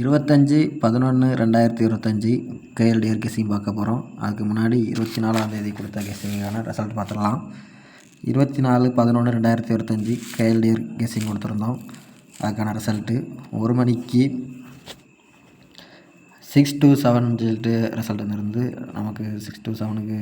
இருபத்தஞ்சி பதினொன்று ரெண்டாயிரத்தி இருபத்தஞ்சி கேஎல்டிஆர் கெஸ்ஸிங் பார்க்க போகிறோம் அதுக்கு முன்னாடி இருபத்தி நாலாம் தேதி கொடுத்த கெஸ்ஸிங்கான ரிசல்ட் பார்த்துடலாம். இருபத்தி நாலு பதினொன்று ரெண்டாயிரத்தி இருபத்தஞ்சி கேஎல்டிஆர் கெஸ்ஸிங் கொடுத்துருந்தோம். அதுக்கான ரிசல்ட்டு ஒரு மணிக்கு சிக்ஸ் டூ செவன் சொல்லிட்டு ரிசல்ட் வந்துருந்து நமக்கு சிக்ஸ் டூ செவனுக்கு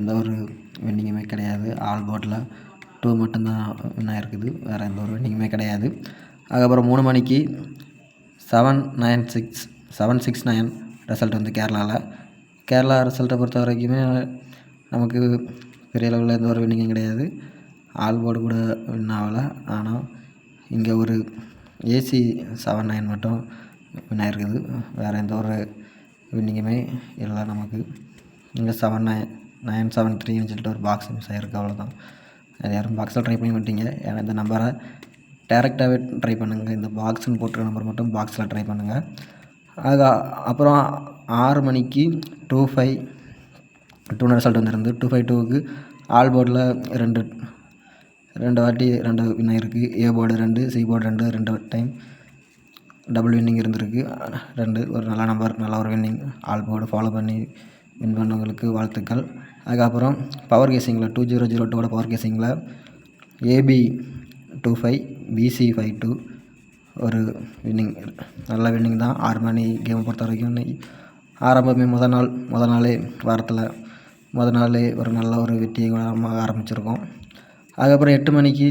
எந்த ஒரு வின்னிங்குமே கிடையாது. ஆல் போட்டில் டூ மட்டும்தான் வின் ஆகிருக்குது வேறு எந்த ஒரு வின்னிங்குமே கிடையாது. அதுக்கப்புறம் மூணு மணிக்கு seven nine six seven six nine result வந்து கேரளாவில் கேரளா ரிசல்ட்டை பொறுத்த வரைக்குமே நமக்கு பெரிய லெவலில் எந்த ஒரு வின்னிங்கும் கிடையாது. ஆல் போர்டு கூட வின் ஆகலை. ஆனால் இங்கே ஒரு ஏசி செவன் நைன் மட்டும் வின் ஆகிருக்குது வேறு எந்த ஒரு வின்னிங்குமே இல்லை நமக்கு. இங்கே செவன் நைன் நைன் செவன் த்ரீன்னு சொல்லிட்டு ஒரு பாக்ஸ் மிஸ் ஆகிருக்கு அவ்வளோதான் அது யாரும் பாக்ஸில் ட்ரை பண்ணி மாட்டீங்க. ஏன்னா இந்த நம்பரை டேரெக்டாகவே ட்ரை பண்ணுங்கள். இந்த பாக்ஸ்னு போட்டிருக்க நம்பர் மட்டும் பாக்ஸில் ட்ரை பண்ணுங்கள். அது அப்புறம் ஆறு மணிக்கு டூ ஃபைவ் டூ ரிசல்ட் வந்துருந்து டூ ஃபைவ் டூவுக்கு ஆல் போர்டில் ரெண்டு ரெண்டு வாட்டி ரெண்டு வின் ஆகிருக்கு ஏ போர்டு ரெண்டு சி போர்டு ரெண்டு ரெண்டு டைம் டபுள் வின்னிங் இருந்திருக்கு. ரெண்டு ஒரு நல்ல நம்பர் நல்ல ஒரு வின்னிங் ஆல் போர்டு ஃபாலோ பண்ணி வின் பண்ணவங்களுக்கு வாழ்த்துக்கள். அதுக்கப்புறம் பவர் கேசிங்கில் டூ ஜீரோ ஜீரோ டூவோட power கேசிங்கில் AB two five BC five two ஒரு வின்னிங் நல்ல வின்னிங் தான். ஆறு மணி கேமை பொறுத்த வரைக்கும் ஆரம்பமே முதல் நாள் முதல் நாளே வாரத்தில் முதல் நாளே ஒரு நல்ல ஒரு வெற்றியை நம்ம ஆரம்பிச்சிருக்கோம். அதுக்கப்புறம் எட்டு மணிக்கு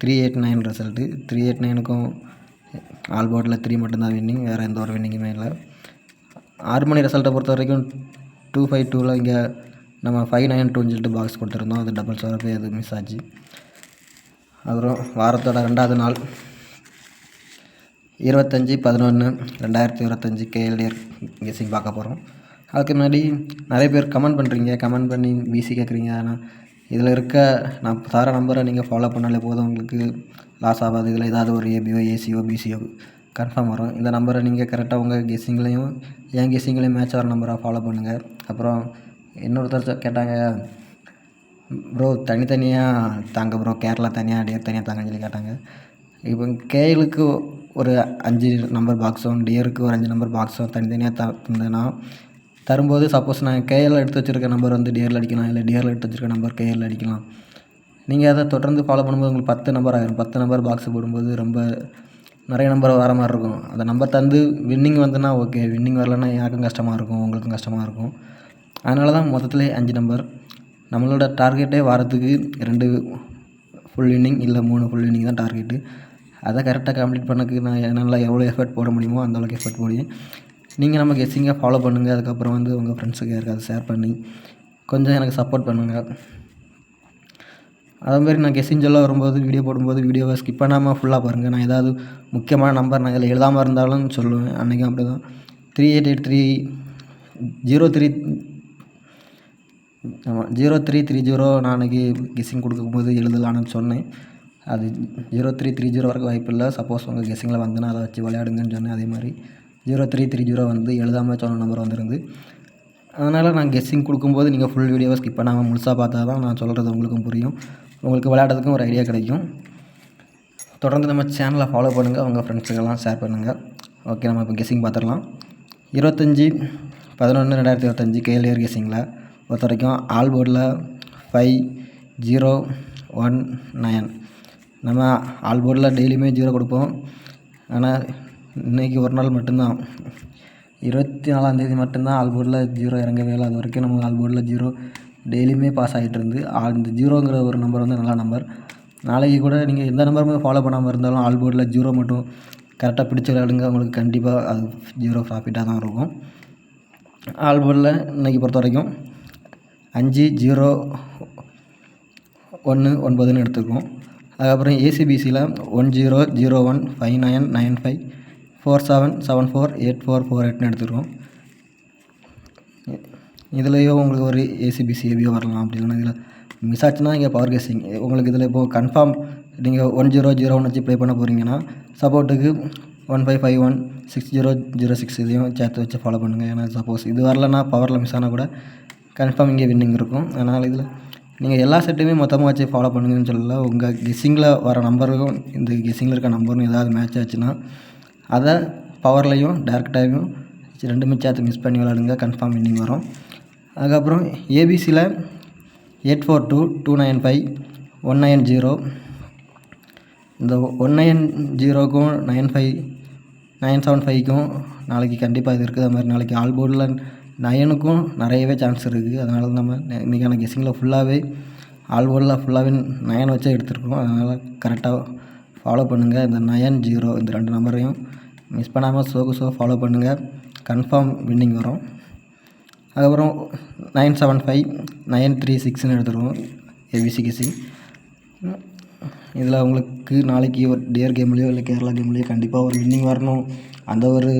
three eight nine result three eight நைனுக்கும் all போர்டில் த்ரீ மட்டும்தான் வின்னிங் வேறு எந்த ஒரு வின்னிங்குமே இல்லை. ஆறு மணி ரிசல்ட்டை பொறுத்த வரைக்கும் டூ ஃபைவ் டூவில் இங்கே நம்ம ஃபைவ் நைன் டூன்னு சொல்லிட்டு பாக்ஸ் கொடுத்துருந்தோம். அது டபுள் சவரப்பே அது மிஸ் ஆச்சு. அப்புறம் வாரத்தோட ரெண்டாவது நாள். இருபத்தஞ்சி பதினொன்று ரெண்டாயிரத்தி இருபத்தஞ்சி கேஎல்டிஆர் கெஸிங் பார்க்க போகிறோம் அதுக்கு முன்னாடி நிறைய பேர் கமெண்ட் பண்ணுறீங்க கமெண்ட் பண்ணி பிசி கேட்குறீங்க ஆனால் இதில் இருக்க நான் தர நம்பரை நீங்கள் ஃபாலோ பண்ணாலே போதும். உங்களுக்கு லாஸ் ஆகாது. இதில் ஏதாவது ஒரு ஏபிஓ ஏசிஓ பிசிஓ கன்ஃபார்ம் வரும். இந்த நம்பரை நீங்கள் கரெக்டாக உங்கள் கெஸ்ஸிங்லேயும் என் கெஸ்ஸிங்லேயும் மேட்ச் ஆகிற நம்பராக ஃபாலோ பண்ணுங்கள் அப்புறம் இன்னொருத்தர் கேட்டாங்க ப்ரோ தனித்தனியாக தாங்க ப்ரோ கேரளா தனியாக டியர் தனியாக தாங்கன்னு சொல்லி கேட்டாங்க. இப்போ கேஎலுக்கு ஒரு அஞ்சு நம்பர் பாக்ஸும் டியருக்கு ஒரு அஞ்சு நம்பர் பாக்ஸும் தனித்தனியாக த தந்தேன்னா தரும்போது சப்போஸ் நான் கேஎல் எடுத்து வச்சுருக்க நம்பர் வந்து டியரில் அடிக்கலாம் இல்லை டியரில் எடுத்து வச்சுருக்க நம்பர் கேஎல் அடிக்கலாம். நீங்கள் அதை தொடர்ந்து ஃபாலோ பண்ணும்போது உங்களுக்கு பத்து நம்பர் ஆயிரும். பத்து நம்பர் பாக்ஸ் போடும்போது ரொம்ப நிறைய நம்பர் வர மாதிரி இருக்கும். அந்த நம்பர் தந்து வின்னிங் வந்துன்னா ஓகே வின்னிங் வரலன்னா எனக்கும் கஷ்டமாக இருக்கும் உங்களுக்கும் கஷ்டமாக இருக்கும். அதனால தான் மொத்தத்துலேயே அஞ்சு நம்பர் நம்மளோட டார்கெட்டே வாரத்துக்கு ரெண்டு ஃபுல் இன்னிங் இல்லை மூணு ஃபுல் இன்னிங் தான் டார்கெட்டு அதை கரெக்டாக கம்ப்ளீட் பண்ணக்கு நான் என்னால் எவ்வளோ எஃபர்ட் போட முடியுமோ அந்தளவுக்கு எஃபர்ட் போடுவேன் நீங்கள் நம்ம கெஸ்ஸிங்காக ஃபாலோ பண்ணுங்கள் அதுக்கப்புறம் வந்து உங்கள் ஃப்ரெண்ட்ஸுக்கு யாருக்காவது ஷேர் பண்ணி கொஞ்சம் எனக்கு சப்போர்ட் பண்ணுங்கள் அதேமாரி நான் கெஸ்ஸிங் சொல்ல வரும்போது வீடியோ போடும்போது வீடியோவை ஸ்கிப் பண்ணாமல் ஃபுல்லாக பாருங்கள் நான் ஏதாவது முக்கியமான நம்பர் நான் இதில் எழுதாமல் இருந்தாலும் சொல்லுவேன். அன்றைக்கும் அப்படி தான் three eight eight three zero three ஆமாம் ஜீரோ த்ரீ த்ரீ ஜீரோ நான் அன்றைக்கி கெஸ்ஸிங் கொடுக்கும்போது எழுதலான்னு சொன்னேன். அது ஜீரோ த்ரீ த்ரீ ஜீரோ வரைக்கும் வாய்ப்பு இல்லை. சப்போஸ் உங்கள் கெஸ்ஸிங்கில் வந்துன்னா அதை வச்சு விளையாடுங்கன்னு சொன்னேன். அதே மாதிரி ஜீரோ த்ரீ த்ரீ ஜீரோ வந்து எழுதாமல் சொன்ன நம்பர் வந்துருந்து அதனால் நான் கெஸ்ஸிங் கொடுக்கும்போது நீங்கள் ஃபுல் வீடியோவை ஸ்கிப் பண்ணாமல் முழுசாக பார்த்தா தான் நான் சொல்கிறது உங்களுக்கும் புரியும். உங்களுக்கு விளையாடுறதுக்கும் ஒரு ஐடியா கிடைக்கும். தொடர்ந்து நம்ம சேனலை ஃபாலோ பண்ணுங்கள் உங்கள் ஃப்ரெண்ட்ஸுக்கெல்லாம் ஷேர் பண்ணுங்கள் ஓகே நம்ம இப்போ கெஸ்ஸிங் பார்த்துடலாம். இருபத்தஞ்சி பதினொன்று ரெண்டாயிரத்தி இருபத்தஞ்சி கேஎல்ஏர் கெஸ்ஸிங்கில் பொறுத்த வரைக்கும் ஆல் போர்டில் ஃபைவ் ஜீரோ ஒன் நயன் நம்ம ஆல் போர்டில் டெய்லியுமே ஜீரோ கொடுப்போம். ஆனால் இன்றைக்கி ஒரு நாள் மட்டும்தான். இருபத்தி நாலாந்தேதி மட்டும்தான் ஆல் போர்டில் ஜீரோ இறங்கவே இல்லை. அது வரைக்கும் நம்ம ஆல் போர்டில் ஜீரோ டெய்லியுமே பாஸ் ஆகிட்டு இருந்து இந்த ஜீரோங்கிற ஒரு நம்பர் வந்து நல்ல நம்பர் நாளைக்கு கூட நீங்கள் எந்த நம்பருமே ஃபாலோ பண்ணாமல் இருந்தாலும் ஆல் போர்டில் ஜீரோ மட்டும் கரெக்டாக பிடிச்ச விளையாடுங்க. உங்களுக்கு கண்டிப்பாக அது ஜீரோ ப்ராஃபிட்டாக தான் இருக்கும். ஆல் போர்டில் இன்றைக்கி பொறுத்த வரைக்கும் அஞ்சு ஜீரோ ஒன்று ஒன்பதுன்னு எடுத்துருக்கோம். அதுக்கப்புறம் ஏசிபிசியில் one zero zero one five nine nine five four seven seven four eight four four எயிட்னு எடுத்துருக்கோம். இதுலேயும் உங்களுக்கு ஒரு ஏசிபிசி ஏபியோ வரலாம் அப்படி இல்லைனா இதில் மிஸ் ஆச்சுன்னா இங்கே பவர் கேசிங் உங்களுக்கு இதில் இப்போது கன்ஃபார்ம் நீங்கள் ஒன் ஜீரோ ஜீரோ ஒன் வச்சு ப்ளே பண்ண போகிறீங்கன்னா சப்போர்ட்டுக்கு one five five one six zero zero six இதையும் சேர்த்து வச்சு ஃபாலோ பண்ணுங்கள் ஏன்னா சப்போஸ் இது வரலன்னா பவரில் மிஸ் ஆனால் கூட கன்ஃபார்ம் இங்கே வின்னிங் இருக்கும். அதனால் இதில் நீங்கள் எல்லா செட்டுமே மொத்தமாக வச்சு ஃபாலோ பண்ணுங்கன்னு சொல்லல. உங்கள் கெஸ்ஸிங்கில் வர நம்பருக்கும் இந்த கெஸ்ஸிங்கில் இருக்க நம்பரும் ஏதாவது மேட்ச் ஆச்சுன்னா அதை பவர்லையும் டேரெக்டாகவும் ரெண்டுமே சேர்த்து மிஸ் பண்ணி விளாடுங்க கன்ஃபார்ம் வின்னிங் வரும். அதுக்கப்புறம் ஏபிசியில் eight four two two nine five one nine zero இந்த ஒன் நைன் ஜீரோக்கும் நைன் ஃபைவ் நைன் செவன் ஃபைவ்க்கும் நாளைக்கு கண்டிப்பாக இது இருக்குது அது மாதிரி நாளைக்கு ஆல் போர்டில் நயனுக்கும் நிறையவே சான்ஸ் இருக்குது. அதனால நம்ம இன்றைக்கான கெஸ்ஸிங்கில் ஃபுல்லாகவே ஆல் போர்டில் ஃபுல்லாகவே நயன் வச்சே எடுத்துருக்கோம். அதனால் கரெக்டாக ஃபாலோ பண்ணுங்கள் இந்த நயன் ஜீரோ இந்த ரெண்டு நம்பரையும் மிஸ் பண்ணாமல் சோக்கு சோ ஃபாலோ பண்ணுங்கள் கன்ஃபார்ம் வின்னிங் வரும். அதுக்கப்புறம் nine seven five nine three சிக்ஸ்னு எடுத்துருவோம் ஏபிசி கெஸ்ஸிங் இதில் உங்களுக்கு நாளைக்கு ஒரு டியர் கேம்லேயோ இல்லை கேரளா கேம்லேயோ கண்டிப்பாக ஒரு வின்னிங் வரணும். அந்த ஒரு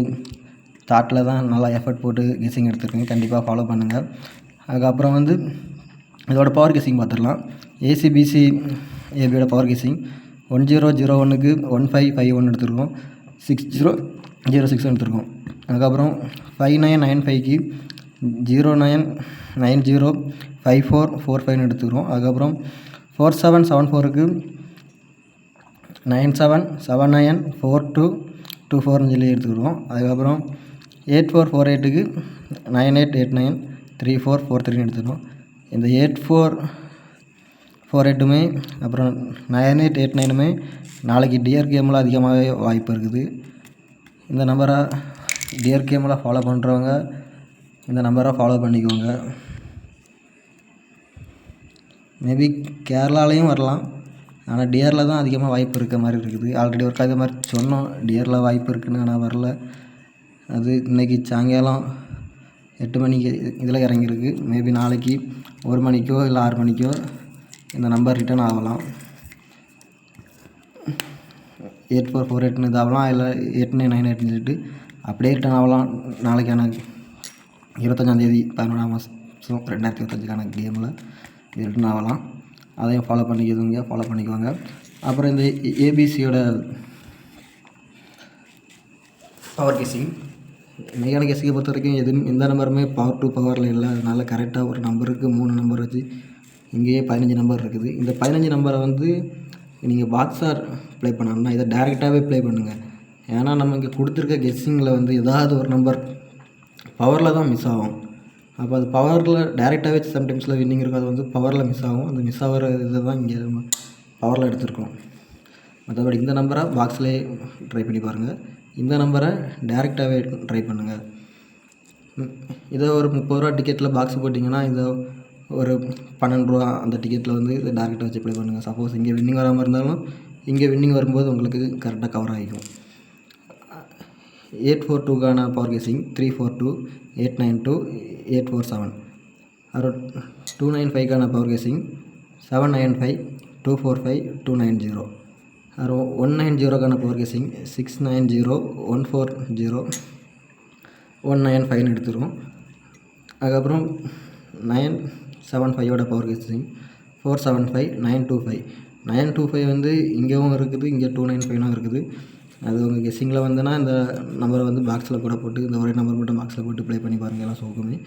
தாட்டில் தான் நல்லா எஃபர்ட் போட்டு கெஸிங் எடுத்துருக்கேன். கண்டிப்பாக ஃபாலோ பண்ணுங்கள் அதுக்கப்புறம் வந்து இதோட பவர் கெஸிங் பார்த்துடலாம் ACBC ஏபியோட power guessing one zero zero ஒன்றுக்கு ஒன் ஃபைவ் ஃபைவ் ஒன் எடுத்துருக்கோம். சிக்ஸ் ஜீரோ ஜீரோ சிக்ஸ் எடுத்துருக்கோம். அதுக்கப்புறம் ஃபைவ் நைன் நைன் ஃபைவ்க்கு zero nine nine zero five four four ஃபைவ்னு எடுத்துக்கிறோம் அதுக்கப்புறம் ஃபோர் செவன் செவன் ஃபோருக்கு nine seven seven nine four two two ஃபோர்னு சொல்லி எடுத்துக்கிறோம் அதுக்கப்புறம் எயிட் ஃபோர் ஃபோர் எயிட்டுக்கு nine eight eight nine three four four த்ரீன்னு எடுத்துக்கணும். இந்த எயிட் ஃபோர் ஃபோர் எயிட்டுமே அப்புறம் நைன் எயிட் எயிட் நைனுமே நாளைக்கு டியர் கேமில் அதிகமாகவே வாய்ப்பு இருக்குது. இந்த நம்பரை டியர் கேமில் ஃபாலோ பண்ணுறவங்க இந்த நம்பரை ஃபாலோ பண்ணிக்கோங்க. மேபி கேரளாலையும் வரலாம். ஆனால் டியரில் தான் அதிகமாக வாய்ப்பு இருக்க மாதிரி இருக்குது. ஆல்ரெடி ஒருக்கா இது மாதிரி சொன்னோம். டியரில் வாய்ப்பு இருக்குன்னு ஆனால் வரல. அது இன்றைக்கி சாயங்காலம் எட்டு மணிக்கு இதில் இறங்கியிருக்கு. மேபி நாளைக்கு ஒரு மணிக்கோ இல்லை ஆறு மணிக்கோ இந்த நம்பர் ரிட்டர்ன் ஆகலாம். எயிட் ஃபோர் ஃபோர் எயிட்னு இதாகலாம் இல்லை எயிட் நைன் நைன் எயிட்னு சொல்லிட்டு அப்படியே ரிட்டர்ன் ஆகலாம். நாளைக்கான இருபத்தஞ்சாந்தேதி பதினொன்றாம் மாதம் ரெண்டாயிரத்தி இருபத்தஞ்சுக்கான கேமில் இது ரிட்டர்ன் ஆகலாம். அதையும் ஃபாலோ பண்ணிக்கிறதுங்க ஃபாலோ பண்ணிக்குவாங்க அப்புறம் இந்த ஏபிசியோட பவர் கேசிங் மெய்யான கெஸ்ஸிங்கை பொறுத்த வரைக்கும் எதுவும் எந்த நம்பருமே பவர் டூ பவரில் இல்லை. அதனால் கரெக்டாக ஒரு நம்பருக்கு மூணு நம்பர் வச்சு இங்கேயே பதினஞ்சு நம்பர் இருக்குது. இந்த பதினஞ்சு நம்பரை வந்து நீங்கள் பாக்ஸார் ப்ளே பண்ணணும்னா இதை டேரெக்டாகவே ப்ளே பண்ணுங்கள் ஏன்னா நம்ம இங்கே கொடுத்துருக்க கெஸ்ஸிங்கில் வந்து ஏதாவது ஒரு நம்பர் பவரில் தான் மிஸ் ஆகும். அப்போ அது பவரில் டேரெக்டாகவே சம்டைம்ஸில் வின்னிங் இருக்கும். அது வந்து பவரில் மிஸ் ஆகும். அந்த மிஸ் ஆகிற இதை தான் இங்கே நம்ம பவரில் எடுத்திருக்கோம். மற்றபடி இந்த நம்பரை பாக்ஸ்லேயே ட்ரை பண்ணி பாருங்கள் இந்த நம்பரை டேரெக்டாகவே ட்ரை பண்ணுங்கள் இதை ஒரு முப்பது ரூபா டிக்கெட்டில் பாக்ஸ் போட்டிங்கன்னா இதை ஒரு பன்னெண்டு ரூபா அந்த டிக்கெட்டில் வந்து இதை டேரெக்டாக வச்சு ப்ளே பண்ணுங்கள் சப்போஸ் இங்கே வின்னிங் வராமல் இருந்தாலும் இங்கே வின்னிங் வரும்போது உங்களுக்கு கரெக்டாக கவர் ஆகிக்கும். Eight four டூக்கான power guessing three four two eight nine two eight four seven அப்புறம் two nine ஃபைவ்க்கான power guessing seven nine five two four five two nine zero one nine ஜீரோக்கான power guessing six nine zero one four zero one nine ஃபைவ்னு எடுத்துருவோம். அதுக்கப்புறம் nine seven ஃபைவோட power guessing four seven five nine two five. Nine two five வந்து இங்கேயும் இருக்குது இங்கே two nine ஃபைவ்னும் இருக்குது. அது உங்கள் கெஸ்ஸிங்கில் வந்துன்னா இந்த நம்பரை வந்து பாக்ஸில் கூட போட்டு இந்த ஒரே நம்பர் மட்டும் பாக்ஸில் போட்டு ப்ளே பண்ணி பாருங்கள் எல்லாம் சோக்குமே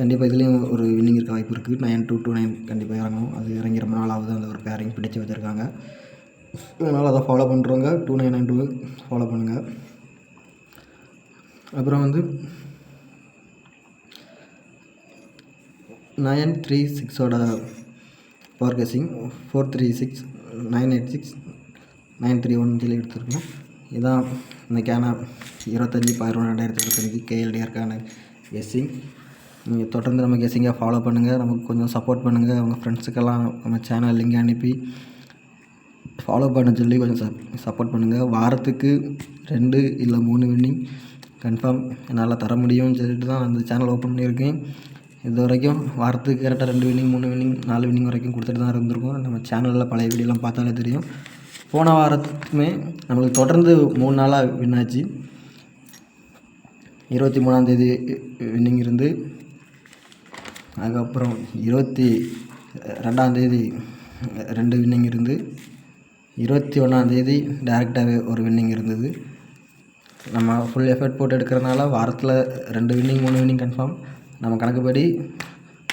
கண்டிப்பாக இதுலேயும் ஒரு வின்னிங் இருக்க வாய்ப்பு இருக்குது நைன் டூ டூ நைன் கண்டிப்பாக இறங்கும். அது இறங்கி ரொம்ப நாள் ஆகுது அந்த ஒரு பேரிங் பிடிச்சி வச்சுருக்காங்க. அதனால் அதை ஃபாலோ பண்ணுறவங்க two nine nine two follow பண்ணுங்கள் அப்புறம் வந்து nine three சிக்ஸோட power guessing four three six nine eight six nine three one சொல்லி எடுத்துருக்கோம். இதான் இன்றைக்கான இருபத்தஞ்சி பதினொன்று ரெண்டாயிரத்தி இருபத்தஞ்சி கேஎல்டிஆருக்கான கெஸ்ஸிங் நீங்கள் தொடர்ந்து நம்ம கெஸ்ஸிங்கை ஃபாலோ பண்ணுங்கள் நமக்கு கொஞ்சம் சப்போர்ட் பண்ணுங்கள் உங்கள் ஃப்ரெண்ட்ஸுக்கெல்லாம் நம்ம சேனல் லிங்க் அனுப்பி ஃபாலோ பண்ண சொல்லி கொஞ்சம் சப் சப்போர்ட் பண்ணுங்கள் வாரத்துக்கு ரெண்டு இல்லை மூணு வின்னிங் கன்ஃபார்ம் என்னால் தர முடியும்னு சொல்லிட்டு தான் அந்த சேனல் ஓப்பன் பண்ணியிருக்கேன். இது வரைக்கும் வாரத்துக்கு கரெக்டாக ரெண்டு வின்னிங் மூணு வின்னிங் நாலு வின்னிங் வரைக்கும் கொடுத்துட்டு தான் இருந்திருக்கோம். நம்ம சேனலில் பழைய வீடியோலாம் பார்த்தாலே தெரியும். போன வாரத்துக்குமே நம்மளுக்கு தொடர்ந்து மூணு நாளாக வின் ஆச்சு. இருபத்தி மூணாந்தேதி வின்னிங் இருந்து அதுக்கப்புறம் இருபத்தி ரெண்டாந்தேதி ரெண்டு வின்னிங் இருந்து இருபத்தி ஒன்றாந்தேதி டேரெக்டாகவே ஒரு வின்னிங் இருந்தது. நம்ம ஃபுல் எஃபர்ட் போட்டு எடுக்கிறனால வாரத்தில் ரெண்டு வின்னிங் மூணு வின்னிங் கன்ஃபார்ம் நம்ம கணக்குப்படி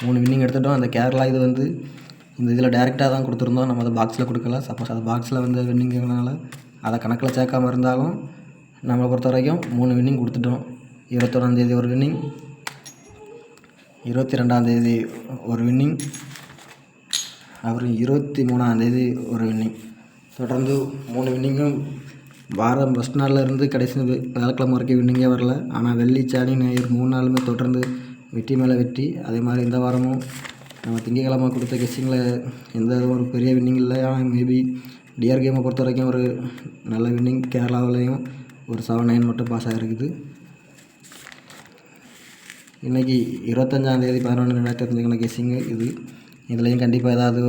மூணு வின்னிங் எடுத்துட்டோம். அந்த கேரளா இது வந்து இந்த இதில் டேரெக்டாக தான் கொடுத்துருந்தோம். நம்ம அதை பாக்ஸில் கொடுக்கல. சப்போஸ் அது பாக்ஸில் வந்து வின்னிங்கிறனால அதை கணக்கில் சேர்க்காம இருந்தாலும் நம்மளை பொறுத்த வரைக்கும் மூணு வின்னிங் கொடுத்துட்டோம். இருபத்தொன்னாந்தேதி ஒரு வின்னிங் இருபத்தி ரெண்டாந்தேதி ஒரு வின்னிங் அப்புறம் இருபத்தி மூணாந்தேதி ஒரு வின்னிங் தொடர்ந்து மூணு வின்னிங்கும் வாரம் ஃபஸ்ட் நாள்லேருந்து கடைசி வியாழக்கிழமை வரைக்கும் வின்னிங்கே வரல. ஆனால் வெள்ளி சனி ஞாயிறு மூணு நாளுமே தொடர்ந்து வெற்றி மேலே வெற்றி. அதே மாதிரி இந்த வாரமும் நம்ம திங்கக்கிழமை கொடுத்த கெஸ்டிங்கில் எந்த ஒரு பெரிய வின்னிங் இல்லை. ஆனால் மேபி டிஆர் கேமை பொறுத்த வரைக்கும் ஒரு நல்ல வின்னிங் கேரளாவிலையும் ஒரு செவன் நைன் மட்டும் பாஸ் ஆகிருக்குது இன்றைக்கி இருபத்தஞ்சாந்தேதி பதினொன்று ரெண்டாயிரத்தி இருபத்தஞ்சுக்கான கெஸ்ஸிங்கு இது. இதுலேயும் கண்டிப்பாக ஏதாவது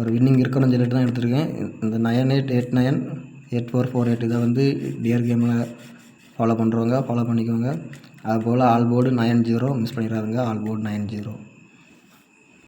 ஒரு வின்னிங் இருக்கணும்னு சொல்லிட்டு தான் எடுத்திருக்கேன். இந்த nine eight eight nine eight four four eight இதை வந்து டியர் கேமில் ஃபாலோ பண்ணுறவங்க ஃபாலோ பண்ணிக்கோங்க. அதுபோல் all board nine zero miss பண்ணிடாதுங்க. All board nine zero